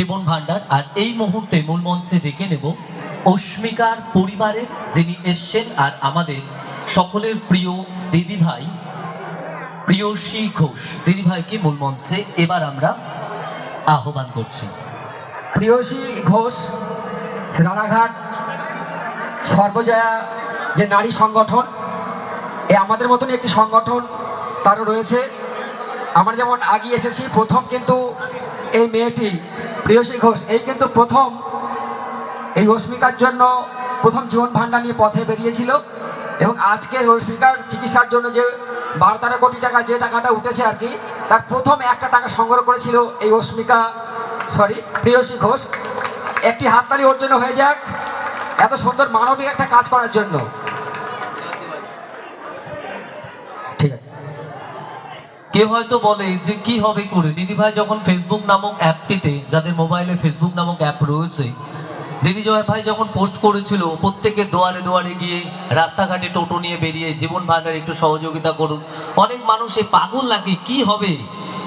জীবন ভান্ডার। আর এই মুহূর্তে মূল মঞ্চে ডেকে নেব অস্মিকার পরিবারের যিনি এসছেন আর আমাদের সকলের প্রিয় দিদিভাই, প্রিয়সী ঘোষ। দিদিভাইকে মূল মঞ্চে এবার আমরা আহ্বান করছি। প্রিয়সী ঘোষ, রানাঘাট সর্বজয়া যে নারী সংগঠন, এ আমাদের মতনই একটি সংগঠন তারও রয়েছে। আমরা যেমন আগে এসেছি, প্রথম কিন্তু এই মেয়েটি প্রিয়সী ঘোষ এই কিন্তু প্রথম এই রশ্মিকার জন্য প্রথম জীবন ভাণ্ডার নিয়ে পথে বেরিয়েছিল এবং আজকে রশ্মিকার চিকিৎসার জন্য যে বারো তেরো কোটি টাকা যে টাকাটা উঠেছে আর কি, তার প্রথম একটা টাকা সংগ্রহ করেছিল এই রশ্মিকা সরি প্রিয়সী ঘোষ একটি হাততালি ওর জন্য হয়ে যাক, এত সুন্দর মানবিক একটা কাজ করার জন্য ঠিক আছে কেউ হয়তো বলে যে কি হবে করে? দিদিভাই যখন ফেসবুক নামক অ্যাপটিতে যাদের মোবাইলে ফেসবুক নামক অ্যাপ রয়েছে, দিদি জয় ভাই যখন পোস্ট করেছিল প্রত্যেকের দোয়ারে দোয়ারে গিয়ে রাস্তাঘাটে টোটো নিয়ে বেরিয়ে জীবন ভান্ডার একটু সহযোগিতা করুন। অনেক মানুষ এই পাগল লাগে কি হবে?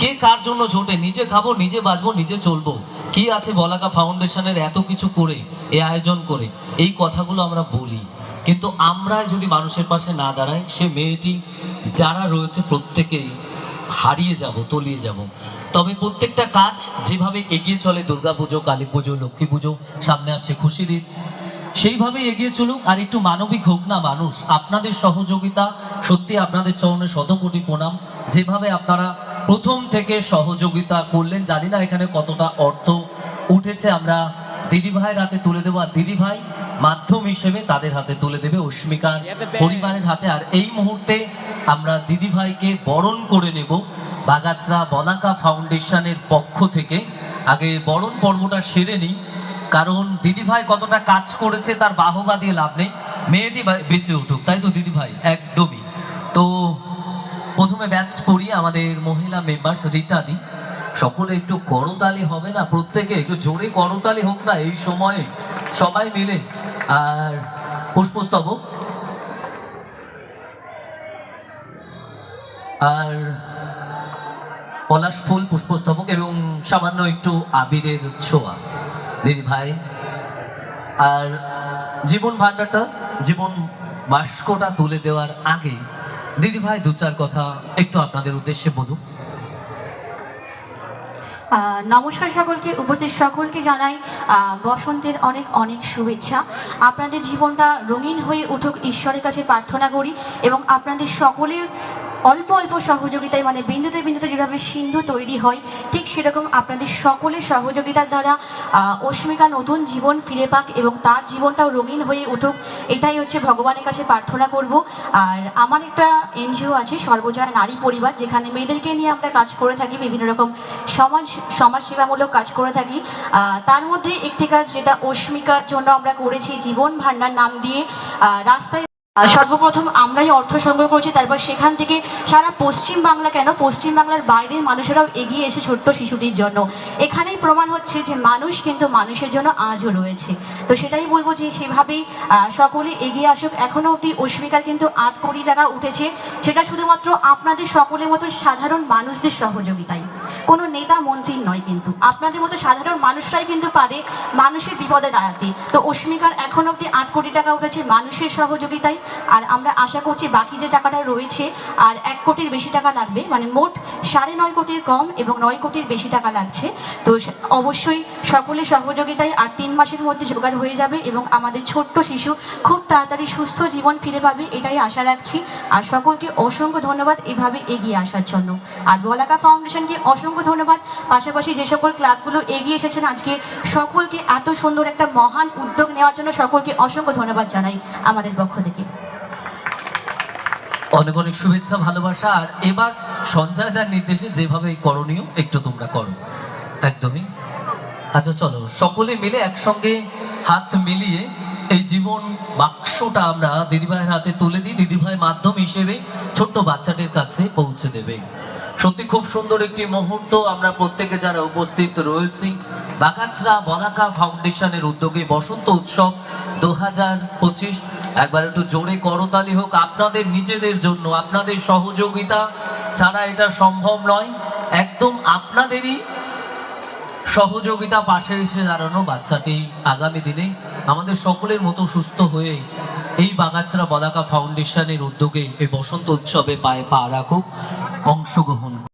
কে কার জন্য ছোটে? নিজে খাব, নিজে বাঁচবো, নিজে চলবো? কি আছে বলাকা ফাউন্ডেশনের এত কিছু করে এ আয়োজন করে? এই কথাগুলো আমরা বলি। কিন্তু আমরা যদি মানুষের পাশে না দাঁড়াই, সে মেয়েটি যারা রয়েছে প্রত্যেকেই হারিয়ে যাব, তলিয়ে যাব। তবে প্রত্যেকটা কাজ যেভাবে এগিয়ে চলে দুর্গাপুজো কালী পুজো, লক্ষ্মী পুজো, সামনে আসছে খুশির ঈদ সেইভাবে এগিয়ে চলুক, আর একটু মানবিক হোক না মানুষ, আপনাদের সহযোগিতা, সত্যি আপনাদের চরণে শতকোটি প্রণাম। যেভাবে আপনারা প্রথম থেকে সহযোগিতা করলেন, জানি না এখানে কতটা অর্থ উঠেছে, আমরা দিদিভাইয়ের হাতে তুলে দেবো, আর দিদিভাই মাধ্যম হিসেবে তাদের হাতে তুলে দেবে অস্মিকার পরিবারের হাতে। আর এই মুহূর্তে আমরা দিদিভাইকে বরণ করে নেব বাগাছড়া বলাকা ফাউন্ডেশনের পক্ষ থেকে। আগে বরণ পর্বটা সেরে নিই কারণ দিদিভাই কতটা কাজ করেছে তার বাহবা দিয়ে লাভ নেই। মেয়েটি বেঁচে উঠুক তাই তো দিদিভাই একদমই। তো প্রথমে ব্যাচ পড়িয়ে আমাদের মহিলা মেম্বার রীতাদি সকলে একটু করতালি হবে না প্রত্যেকে একটু জোরে করতালি হোক না এই সময়ে সবাই মিলে আর পুষ্পস্তবক। আর পলাশ ফুল পুষ্পস্তবক এবং সামান্য একটু আবিরের ছোঁয়া। দিদি ভাই আর জীবন ভান্ডারটা জীবন বাস্কটা তুলে দেওয়ার আগে দিদি ভাই দু চার কথা একটু আপনাদের উদ্দেশ্যে আহ, নমস্কার সকলকে, উপস্থিত সকলকে জানাই বসন্তের অনেক অনেক শুভেচ্ছা। আপনাদের জীবনটা রঙিন হয়ে উঠুক, ঈশ্বরের কাছে প্রার্থনা করি এবং আপনাদের সকলের অল্প অল্প সহযোগিতায় মানে বিন্দুতে বিন্দুতে যেভাবে সিন্ধু তৈরি হয়, ঠিক সেরকম আপনাদের সকলের সহযোগিতার দ্বারা অস্মিকা নতুন জীবন ফিরে পাক এবং তার জীবনটাও রঙিন হয়ে উঠুক, এটাই হচ্ছে ভগবানের কাছে প্রার্থনা করব। আর আমার একটা এনজিও আছে, সর্বজয়া নারী পরিবার, যেখানে মেয়েদেরকে নিয়ে আমরা কাজ করে থাকি, বিভিন্ন রকম সমাজ, সমাজসেবামূলক কাজ করে থাকি। তার মধ্যে একটি কাজ যেটা অস্মিকার জন্য আমরা করেছি, জীবন ভান্ডার নাম দিয়ে রাস্তায় সর্বপ্রথম আমরাই অর্থ সংগ্রহ করেছি তারপর সেখান থেকে সারা পশ্চিম বাংলা কেন? পশ্চিম বাংলার বাইরের মানুষেরাও এগিয়ে এসে ছোট্ট শিশুটির জন্য। এখানেই প্রমাণ হচ্ছে যে মানুষ কিন্তু মানুষের জন্য আজও রয়েছে। তো সেটাই বলব যে সেভাবেই আহ, সকলে এগিয়ে আসুক। এখনও অবধি অস্মিকার কিন্তু আট কোটি টাকা উঠেছে। সেটা শুধুমাত্র আপনাদের সকলের মতো সাধারণ মানুষদের সহযোগিতায় কোনো নেতা মন্ত্রীর নয় কিন্তু। আপনাদের মতো সাধারণ মানুষরাই কিন্তু পারে মানুষের বিপদে দাঁড়াতে। তো অস্মিকার এখন অবধি আট কোটি টাকা উঠেছে মানুষের সহযোগিতায়। আর আমরা আশা করছি বাকি যে টাকাটা রয়েছে আর এক কোটির বেশি টাকা লাগবে মানে মোট সাড়ে নয় কোটির কম এবং নয় কোটির বেশি টাকা লাগছে। তো অবশ্যই সকলের সহযোগিতায় আর তিন মাসের মধ্যে জোগাড় হয়ে যাবে এবং আমাদের ছোট্ট শিশু খুব তাড়াতাড়ি সুস্থ জীবন ফিরে পাবে, এটাই আশা রাখছি। আর সকলকে অসংখ্য ধন্যবাদ এভাবে এগিয়ে আসার জন্য। আর বলাকা ফাউন্ডেশনকে অসংখ্য ধন্যবাদ। পাশাপাশি যে সকল ক্লাবগুলো এগিয়ে এসেছেন, আজকে সকলকে এত সুন্দর একটা মহান উদ্যোগ নেওয়ার জন্য সকলকে অসংখ্য ধন্যবাদ জানাই আমাদের পক্ষ থেকে। অনেক অনেক শুভেচ্ছা, ভালোবাসা। আর এবার সঞ্জয়দার নির্দেশে যেভাবে করণীয়, একটু তোমরা করো। একদমই। আচ্ছা চলো। সকলে মিলে একসঙ্গে হাত মিলিয়ে এই জীবন বাক্সটা আমরা দিদিভাইয়ের হাতে তুলে দিই। দিদিভাই মাধ্যম হিসেবে ছোট্ট বাচ্চাটির কাছে পৌঁছে দেবে। সত্যি খুব সুন্দর একটি মুহূর্ত। আমরা প্রত্যেকে যারা উপস্থিত রয়েছি বাকাছড়া বলাকা ফাউন্ডেশনের উদ্যোগে বসন্ত উৎসব দু হাজার পঁচিশ একবার একটু জোরে করতালি হোক, আপনাদের নিজেদের জন্য, আপনাদের সহযোগিতা ছাড়া এটা সম্ভব নয়। একদম আপনাদেরই সহযোগিতা পাশে এসে দাঁড়ানো বাচ্চাটি আগামী দিনে আমাদের সকলের মতো সুস্থ হয়ে এই বাগাছড়া বলাকা ফাউন্ডেশনের উদ্যোগে এই বসন্ত উৎসবে পায়ে পা রাখুক, অংশগ্রহণ